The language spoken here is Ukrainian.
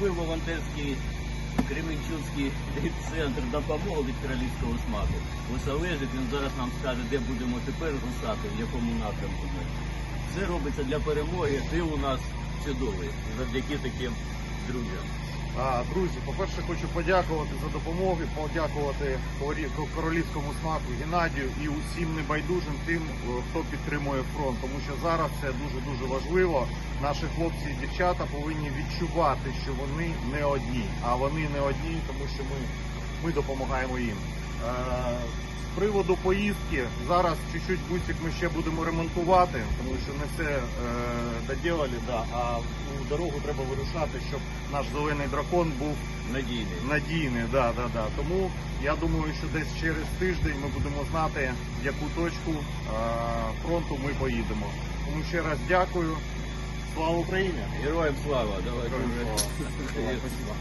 ви волонтерський Кременчуцький центр допомоги від королівського смаку. Ось він зараз нам скаже, де будемо тепер рушати, в якому напрямку ми. Все робиться для перемоги. Ти у нас чудовий завдяки таким друзям. Друзі, по-перше, хочу подякувати за допомогу, подякувати королівському смаку Геннадію і усім небайдужим тим, е, хто підтримує фронт. Тому що зараз це дуже дуже важливо. Наші хлопці і дівчата повинні відчувати, що вони не одні, а вони не одні, тому що ми, ми допомагаємо їм. Приводу поїздки зараз чуть-чуть бусик ми ще будемо ремонтувати, тому що не все е, доділали, да, а у дорогу треба вирушати, щоб наш зелений дракон був Надійний. надійний. Да, да, да. Тому я думаю, що десь через тиждень ми будемо знати, в яку точку е, фронту ми поїдемо. Тому ще раз дякую. Слава Україні! Героям слава! Давайте Героям слава. Спасибо.